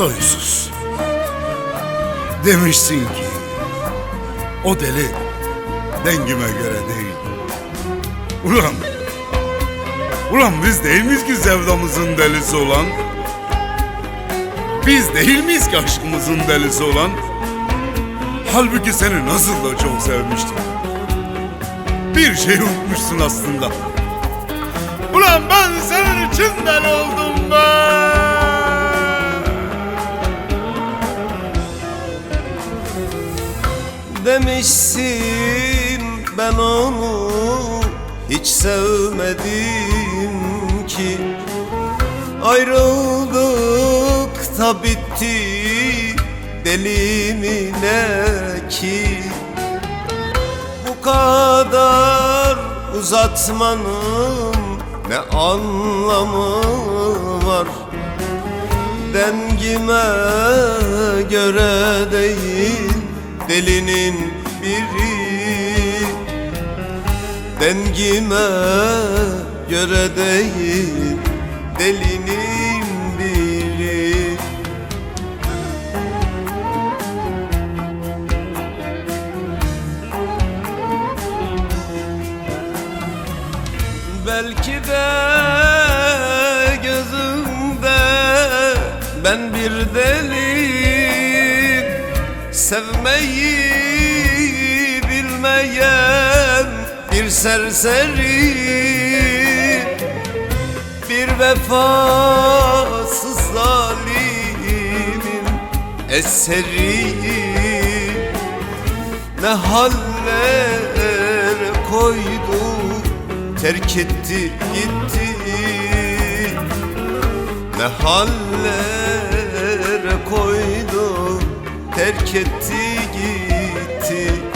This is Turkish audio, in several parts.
soysuz. Demişsin ki o deli dengime göre değil. Ulan, ulan biz değil miyiz ki sevdamızın delisi olan? Biz değil miyiz ki aşkımızın delisi olan? Halbuki seni nasıl da çok sevmiştim. Bir şey unutmuşsun aslında. Ulan ben senin için deli oldum be. Demişsin ben onu hiç sevmedim ki. Ayrıldık da bitti deli ki? Bu kadar uzatmanın ne anlamı var? Dengime göre değil delinin biri. Dengime göre değil delinin biri. Belki de gözümde ben bir deli Sevmeyi bilmeyen bir serseri Bir vefasız zalimin eseri. Ne haller koydu terk etti gitti. Ne haller koydu terk etti gitti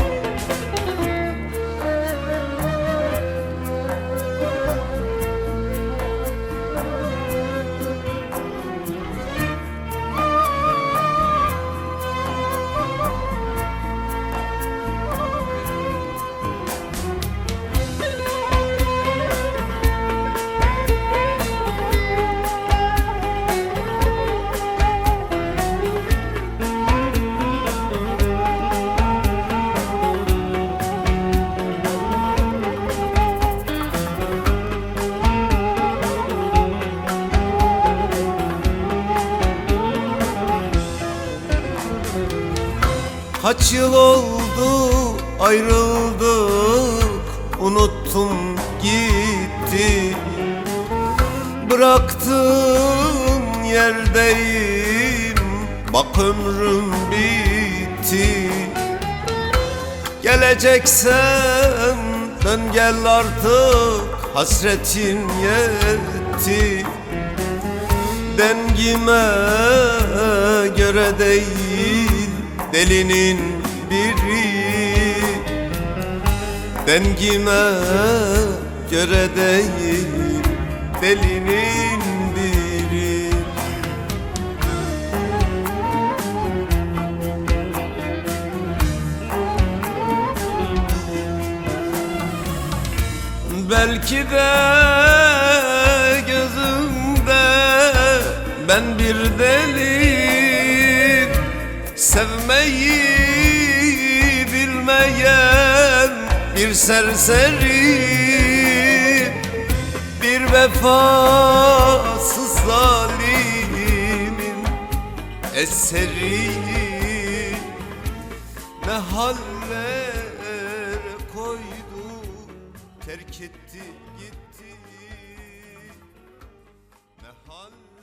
Kaç yıl oldu ayrıldık Unuttum gitti. Bıraktığın yerdeyim Bak ömrüm bitti. Geleceksen dön gel artık Hasretin yetti. Dengime göre değil delinin biri. Dengime göre değil delinin biri. Belki de gözümde ben bir deli Sevmeyi bilmeyen bir serseri Bir vefasız zalimin eseri. Ne haller koydu terk etti gitti. Ne haller